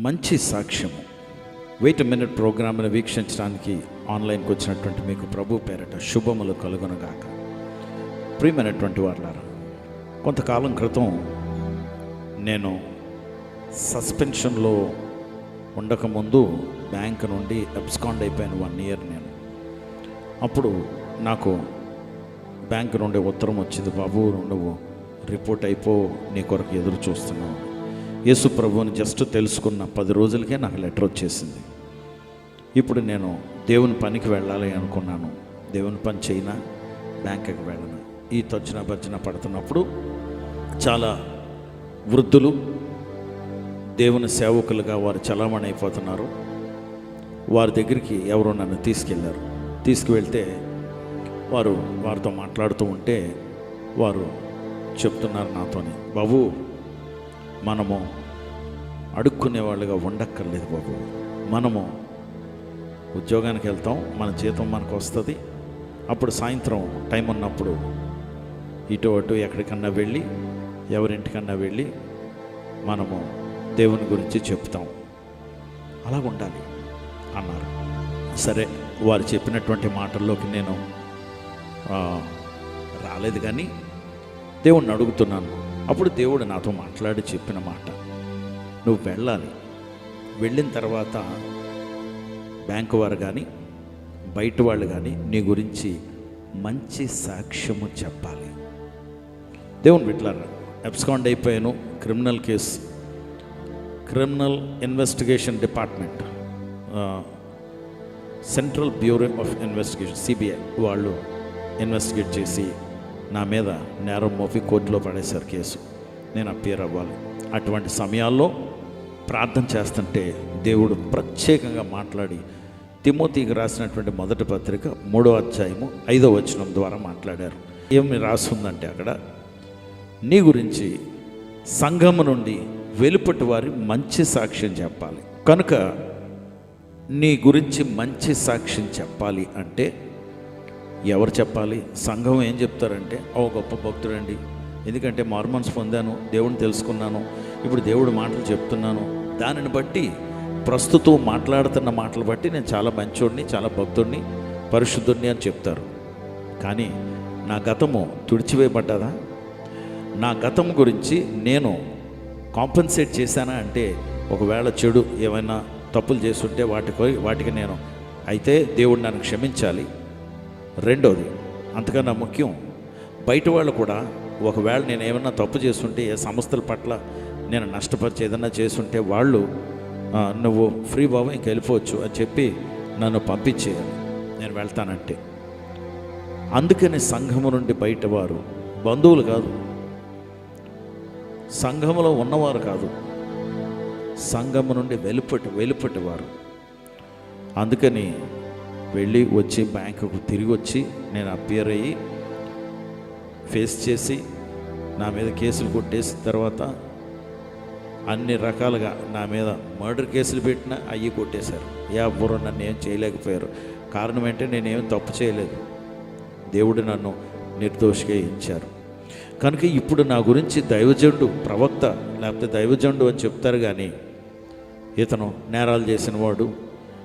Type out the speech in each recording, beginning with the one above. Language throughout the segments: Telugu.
మంచి సాక్ష్యము. వెయిట్ మినిట్ ప్రోగ్రామ్ను వీక్షించడానికి ఆన్లైన్కి వచ్చినటువంటి మీకు ప్రభు పేరట శుభములు కలుగునగాక. ప్రియమైనటువంటి వాళ్ళారా కొంతకాలం క్రితం నేను సస్పెన్షన్లో ఉండకముందు బ్యాంక్ నుండి అబ్స్కాండ్ అయిపోయాను వన్ ఇయర్ నేను. అప్పుడు నాకు బ్యాంక్ నుండి ఉత్తరం వచ్చింది బాబు నువ్వు రిపోర్ట్ అయిపో నీ కొరకు ఎదురు చూస్తున్నావు యేసు ప్రభువుని జస్ట్ తెలుసుకున్న పది రోజులకే నాకు లెటర్ వచ్చేసింది. ఇప్పుడు నేను దేవుని పనికి వెళ్ళాలి అనుకున్నాను. దేవుని పని చేయినా బ్యాంకుకి వెళ్ళను. ఈ తొచ్చిన భర్జన పడుతున్నప్పుడు చాలా వృద్ధులు దేవుని సేవకులుగా వారు చలామణి అయిపోతున్నారు వారి దగ్గరికి ఎవరో నన్ను తీసుకెళ్ళారు. తీసుకువెళ్తే వారు వారితో మాట్లాడుతూ ఉంటే వారు చెప్తున్నారు నాతోని బాబు మనము అడుక్కునే వాళ్ళుగా ఉండక్కర్లేదు బాబు. మనము ఉద్యోగానికి వెళ్తాం మన జీతం మనకు వస్తుంది. అప్పుడు సాయంత్రం టైం ఉన్నప్పుడు ఇటు అటు ఎక్కడికన్నా వెళ్ళి ఎవరింటికన్నా వెళ్ళి మనము దేవుని గురించి చెప్తాం. అలా ఉండాలి అన్నారు. సరే వారు చెప్పినటువంటి మాటల్లోకి నేను రాలేదు కానీ దేవుణ్ణి అడుగుతున్నాను. అప్పుడు దేవుడు నాతో మాట్లాడి చెప్పిన మాట. నువ్వు వెళ్ళాలి. వెళ్ళిన తర్వాత బ్యాంకు వారు కానీ బయట వాళ్ళు కానీ నీ గురించి మంచి సాక్ష్యము చెప్పాలి. దేవుని విట్లారా అబ్స్కాండ్ అయిపోయాను. Criminal case. Criminal investigation department central bureau of investigation CBI వాళ్ళు ఇన్వెస్టిగేట్ చేసి నా మీద నేరం మోపి కోర్టులో పడేశారు కేసు. నేను అప్పేర్ అవ్వాలి. అటువంటి సమయాల్లో ప్రార్థన చేస్తుంటే దేవుడు ప్రత్యేకంగా మాట్లాడి తిమోతికి రాసినటువంటి మొదటి పత్రిక మూడో అధ్యాయము ఐదో వచనం ద్వారా మాట్లాడారు. ఏమి రాస్తుందంటే అక్కడ నీ గురించి సంఘము నుండి వెలుపటి వారి మంచి సాక్ష్యం చెప్పాలి. కనుక నీ గురించి మంచి సాక్ష్యం చెప్పాలి అంటే ఎవరు చెప్పాలి? సంఘం ఏం చెప్తారంటే ఓ గొప్ప భక్తుడండి. ఎందుకంటే మార్మన్స్ పొందాను దేవుడిని తెలుసుకున్నాను ఇప్పుడు దేవుడు మాటలు చెప్తున్నాను. దానిని బట్టి ప్రస్తుతం మాట్లాడుతున్న మాటలు బట్టి నేను చాలా మంచోడిని చాలా భక్తుడిని పరిశుద్ధుడిని అని చెప్తారు. కానీ నా గతము తుడిచివేయబడ్డదా? నా గతం గురించి నేను కాంపన్సేట్ చేశానా అంటే ఒకవేళ చెడు ఏమైనా తప్పులు చేస్తుంటే వాటికి వాటికి నేను అయితే దేవుడు నన్ను క్షమించాలి. రెండోది అంతకన్నా ముఖ్యం బయట వాళ్ళు కూడా ఒకవేళ నేను ఏమన్నా తప్పు చేస్తుంటే ఏ సంస్థల పట్ల నేను నష్టపరిచి ఏదన్నా చేస్తుంటే వాళ్ళు నువ్వు ఫ్రీ బాబు ఇంక వెళ్ళిపోవచ్చు అని చెప్పి నన్ను పంపించేయాలి. నేను వెళ్తానంటే. అందుకని సంఘము నుండి బయట వారు బంధువులు కాదు. సంఘములో ఉన్నవారు కాదు. సంఘము నుండి వెలుపటి వెలుపటి వారు. అందుకని వెళ్ళి వచ్చి బ్యాంకుకు తిరిగి వచ్చి నేను అపియర్ అయ్యి ఫేస్ చేసి నా మీద కేసులు కొట్టేసిన తర్వాత అన్ని రకాలుగా నా మీద మర్డర్ కేసులు పెట్టినా అయ్యి కొట్టేశారు. యా బుర్ర నన్ను ఏం చేయలేకపోయారు. కారణం ఏంటంటే నేనేం తప్పు చేయలేదు. దేవుడు నన్ను నిర్దోషిగా ఇచ్చారు కనుక ఇప్పుడు నా గురించి దైవజండు ప్రవక్త లేకపోతే దైవజండు అని చెప్తారు కానీ ఇతను నేరాలు చేసిన వాడు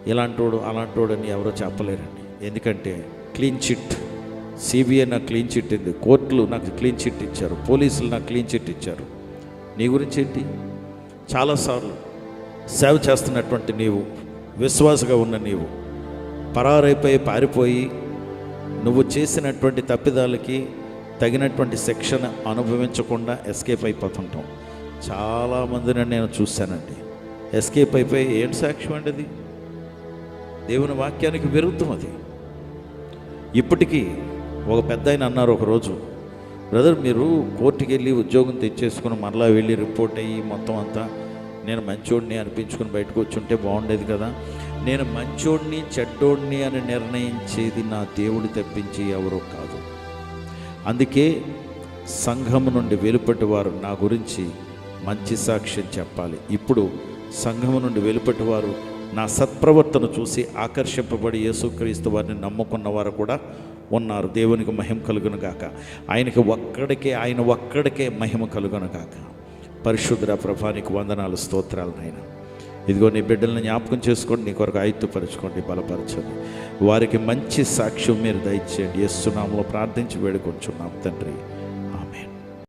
ఇలాంటోడు అలాంటోడు అని ఎవరో చెప్పలేరండి. ఎందుకంటే క్లీన్ చిట్. సిబిఐ నాకు క్లీన్ చిట్ ఉంది కోర్టులు నాకు క్లీన్ చిట్ ఇచ్చారు పోలీసులు నాకు క్లీన్ చిట్ ఇచ్చారు. నీ గురించి ఏంటి చాలాసార్లు సేవ చేస్తున్నటువంటి నీవు విశ్వాసగా ఉన్న నీవు పరారైపోయి పారిపోయి నువ్వు చేసినటువంటి తప్పిదాలకి తగినటువంటి శిక్షణ అనుభవించకుండా ఎస్కేప్ అయిపోతుంటాం చాలామందిని నేను చూశానండి. ఎస్కేప్ అయిపోయి ఏం సాక్ష్యం అండి అది? దేవుని వాక్యానికి విరుద్ధం అది. ఇప్పటికీ ఒక పెద్ద ఆయన అన్నారు ఒకరోజు బ్రదర్ మీరు కోర్టుకి వెళ్ళి ఉద్యోగం తెచ్చేసుకుని మరలా వెళ్ళి రిపోర్ట్ అయ్యి మొత్తం అంతా నేను మంచోడిని అనిపించుకుని బయటకు వచ్చి ఉంటే బాగుండేది కదా. నేను మంచోడిని చెడ్డోడిని అని నిర్ణయించేది నా దేవుడు తప్పించి ఎవరో కాదు. అందుకే సంఘం నుండి వెలుపటి వారు నా గురించి మంచి సాక్ష్యం చెప్పాలి. ఇప్పుడు సంఘం నుండి వెలుపటి వారు నా సత్ప్రవర్తన చూసి ఆకర్షింపబడి యేసుక్రీస్తు వారిని నమ్ముకున్న వారు కూడా ఉన్నారు. దేవునికి మహిమ కలుగును గాక. ఆయనకి ఒక్కడికే ఆయన ఒక్కడికే మహిమ కలుగును గాక. పరిశుద్ర ప్రభానికి వందనాలు స్తోత్రాలు నాయన. ఇదిగో నీ బిడ్డలను జ్ఞాపకం చేసుకోండి నీ కొరకు ఆయుత్తుపరచుకోండి బలపరచండి. వారికి మంచి సాక్ష్యం మీరు దయచేయండి. ఎస్తున్నాములో ప్రార్థించి వేడుకొంచున్నాం తండ్రి.